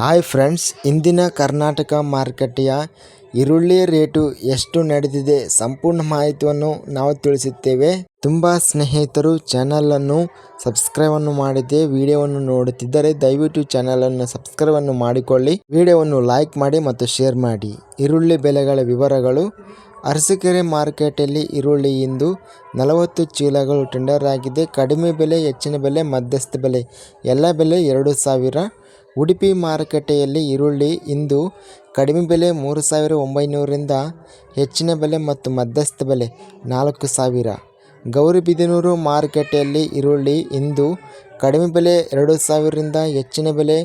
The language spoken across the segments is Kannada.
ಹಾಯ್ ಫ್ರೆಂಡ್ಸ್, ಇಂದಿನ ಕರ್ನಾಟಕ ಮಾರುಕಟ್ಟೆಯ ಈರುಳ್ಳಿ ರೇಟು ಎಷ್ಟು ನಡೆದಿದೆ ಸಂಪೂರ್ಣ ಮಾಹಿತಿಯನ್ನು ನಾವು ತಿಳಿಸುತ್ತೇವೆ. ತುಂಬ ಸ್ನೇಹಿತರು ಚಾನಲನ್ನು ಸಬ್ಸ್ಕ್ರೈಬನ್ನು ಮಾಡಿದೆ, ವಿಡಿಯೋವನ್ನು ನೋಡುತ್ತಿದ್ದರೆ ದಯವಿಟ್ಟು ಚಾನಲನ್ನು ಸಬ್ಸ್ಕ್ರೈಬನ್ನು ಮಾಡಿಕೊಳ್ಳಿ, ವಿಡಿಯೋವನ್ನು ಲೈಕ್ ಮಾಡಿ ಮತ್ತು ಶೇರ್ ಮಾಡಿ. ಈರುಳ್ಳಿ ಬೆಲೆಗಳ ವಿವರಗಳು ಅರಸೀಕೆರೆ ಮಾರುಕಟ್ಟೆಯಲ್ಲಿ ಈರುಳ್ಳಿ ಇಂದು ನಲವತ್ತು ಚೀಲಗಳು ಟೆಂಡರ್ ಆಗಿದೆ. ಕಡಿಮೆ ಬೆಲೆ, ಹೆಚ್ಚಿನ ಬೆಲೆ, ಮಧ್ಯಸ್ಥ ಬೆಲೆ. ಎಲ್ಲ ಬೆಲೆ ಎರಡು ಸಾವಿರ. ಉಡುಪಿ ಮಾರುಕಟ್ಟೆಯಲ್ಲಿ ಈರುಳ್ಳಿ ಇಂದು ಕಡಿಮೆ ಬೆಲೆ ಮೂರು ಸಾವಿರ ಒಂಬೈನೂರರಿಂದ ಹೆಚ್ಚಿನ ಬೆಲೆ ಮತ್ತು ಮಧ್ಯಸ್ಥ ಬೆಲೆ ನಾಲ್ಕು ಸಾವಿರ. ಗೌರಿಬಿದನೂರು ಮಾರುಕಟ್ಟೆಯಲ್ಲಿ ಈರುಳ್ಳಿ ಇಂದು ಕಡಿಮೆ ಬೆಲೆ ಎರಡು ಸಾವಿರದಿಂದ ಹೆಚ್ಚಿನ ಬೆಲೆ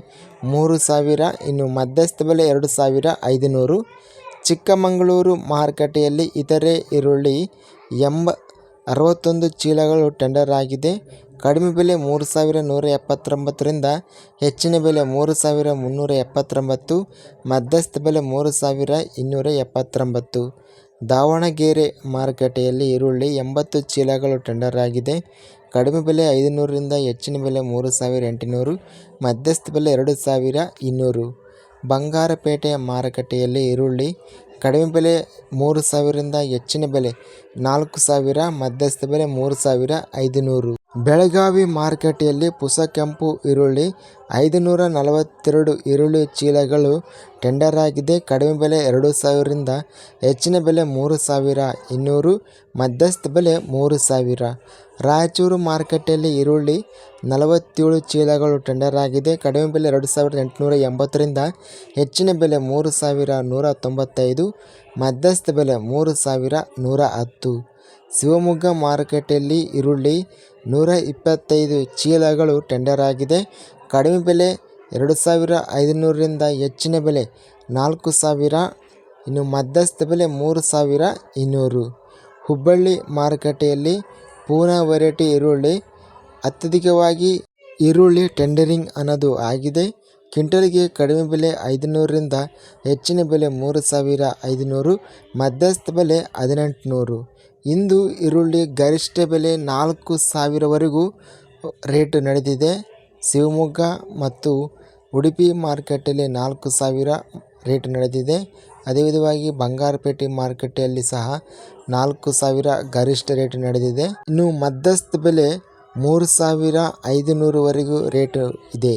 ಮೂರು ಸಾವಿರ. ಇನ್ನು ಮಧ್ಯಸ್ಥ ಬೆಲೆ ಎರಡು ಸಾವಿರ ಐದುನೂರು. ಚಿಕ್ಕಮಗಳೂರು ಮಾರುಕಟ್ಟೆಯಲ್ಲಿ ಇತರೆ ಈರುಳ್ಳಿ ಎಂಬ ಅರವತ್ತೊಂದು ಚೀಲಗಳು ಟೆಂಡರ್ ಆಗಿದೆ. ಕಡಿಮೆ ಬೆಲೆ ಮೂರು ಸಾವಿರ ನೂರ ಎಪ್ಪತ್ತೊಂಬತ್ತರಿಂದ ಹೆಚ್ಚಿನ ಬೆಲೆ ಮೂರು ಸಾವಿರ ಮುನ್ನೂರ ಎಪ್ಪತ್ತೊಂಬತ್ತು, ಮಧ್ಯಸ್ಥ ಬೆಲೆ ಮೂರು ಸಾವಿರ ಇನ್ನೂರ ಎಪ್ಪತ್ತೊಂಬತ್ತು. ದಾವಣಗೆರೆ ಮಾರುಕಟ್ಟೆಯಲ್ಲಿ ಈರುಳ್ಳಿ ಎಂಬತ್ತು ಚೀಲಗಳು ಟೆಂಡರ್ ಆಗಿದೆ. ಕಡಿಮೆ ಬೆಲೆ ಐದುನೂರರಿಂದ ಹೆಚ್ಚಿನ ಬೆಲೆ ಮೂರು ಸಾವಿರ ಎಂಟುನೂರು, ಮಧ್ಯಸ್ಥ ಬೆಲೆ ಎರಡು ಸಾವಿರ ಇನ್ನೂರು. ಬಂಗಾರಪೇಟೆ ಮಾರುಕಟ್ಟೆಯಲ್ಲಿ ಈರುಳ್ಳಿ, ಕಡಿಮೆ ಬೆಲೆ ಮೂರು ಸಾವಿರದಿಂದ ಹೆಚ್ಚಿನ ಬೆಲೆ ನಾಲ್ಕು ಸಾವಿರ, ಮಧ್ಯಸ್ಥ ಬೆಲೆ ಮೂರು ಸಾವಿರ ಐದುನೂರು. ಬೆಳಗಾವಿ ಮಾರುಕಟ್ಟೆಯಲ್ಲಿ ಪುಸ ಕೆಂಪು ಈರುಳ್ಳಿ ಐದುನೂರ ನಲವತ್ತೆರಡು ಈರುಳ್ಳಿ ಚೀಲಗಳು ಟೆಂಡರ್ ಆಗಿದೆ. ಕಡಿಮೆ ಬೆಲೆ ಎರಡು ಸಾವಿರದಿಂದ ಹೆಚ್ಚಿನ ಬೆಲೆ ಮೂರು ಸಾವಿರ ಇನ್ನೂರು, ಮಧ್ಯಸ್ಥ ಬೆಲೆ ಮೂರು ಸಾವಿರ. ರಾಯಚೂರು ಮಾರುಕಟ್ಟೆಯಲ್ಲಿ ಈರುಳ್ಳಿ, ನಲವತ್ತೇಳು ಚೀಲಗಳು ಟೆಂಡರ್ ಆಗಿದೆ. ಕಡಿಮೆ ಬೆಲೆ ಎರಡು ಸಾವಿರದ ಎಂಟುನೂರ ಎಂಬತ್ತರಿಂದ ಹೆಚ್ಚಿನ ಬೆಲೆ ಮೂರು ಸಾವಿರ ನೂರ ತೊಂಬತ್ತೈದು, ಮಧ್ಯಸ್ಥ ಬೆಲೆ ಮೂರು ಸಾವಿರ ನೂರ ಹತ್ತು. ಶಿವಮೊಗ್ಗ ಮಾರುಕಟ್ಟೆಯಲ್ಲಿ ಈರುಳ್ಳಿ ನೂರ ಇಪ್ಪತ್ತೈದು ಚೀಲಗಳು ಟೆಂಡರ್ ಆಗಿದೆ. ಕಡಿಮೆ ಬೆಲೆ ಎರಡು ಸಾವಿರ ಐದುನೂರರಿಂದ ಹೆಚ್ಚಿನ ಬೆಲೆ ನಾಲ್ಕು ಸಾವಿರ, ಇನ್ನು ಮಧ್ಯಸ್ಥ ಬೆಲೆ ಮೂರು ಸಾವಿರ ಇನ್ನೂರು. ಹುಬ್ಬಳ್ಳಿ ಮಾರುಕಟ್ಟೆಯಲ್ಲಿ ಪೂನಾ ವೆರೈಟಿ ಈರುಳ್ಳಿ. ಅತ್ಯಧಿಕವಾಗಿ ಈರುಳ್ಳಿ ಟೆಂಡರಿಂಗ್ ಅನ್ನೋದು ಆಗಿದೆ. ಕ್ವಿಂಟಲ್ಗೆ ಕಡಿಮೆ ಬೆಲೆ ಐದುನೂರರಿಂದ ಹೆಚ್ಚಿನ ಬೆಲೆ ಮೂರು ಸಾವಿರ ಐದುನೂರು, ಮಧ್ಯಸ್ಥ ಬೆಲೆ ಹದಿನೆಂಟುನೂರು. ಇಂದು ಈರುಳ್ಳಿ ಗರಿಷ್ಠ ಬೆಲೆ ನಾಲ್ಕು ಸಾವಿರವರೆಗೂ ರೇಟು ನಡೆದಿದೆ. ಶಿವಮೊಗ್ಗ ಮತ್ತು ಉಡುಪಿ ಮಾರುಕಟ್ಟೆಯಲ್ಲಿ ನಾಲ್ಕು ಸಾವಿರ ರೇಟ್ ನಡೆದಿದೆ. ಅದೇ ವಿಧವಾಗಿ ಬಂಗಾರಪೇಟೆ ಮಾರುಕಟ್ಟೆಯಲ್ಲಿ ಸಹ ನಾಲ್ಕು ಸಾವಿರ ಗರಿಷ್ಠ ರೇಟ್ ನಡೆದಿದೆ. ಇನ್ನು ಮಧ್ಯಸ್ಥ ಬೆಲೆ ಮೂರು ಸಾವಿರ ಐದುನೂರುವರೆಗೂ ರೇಟು ಇದೆ.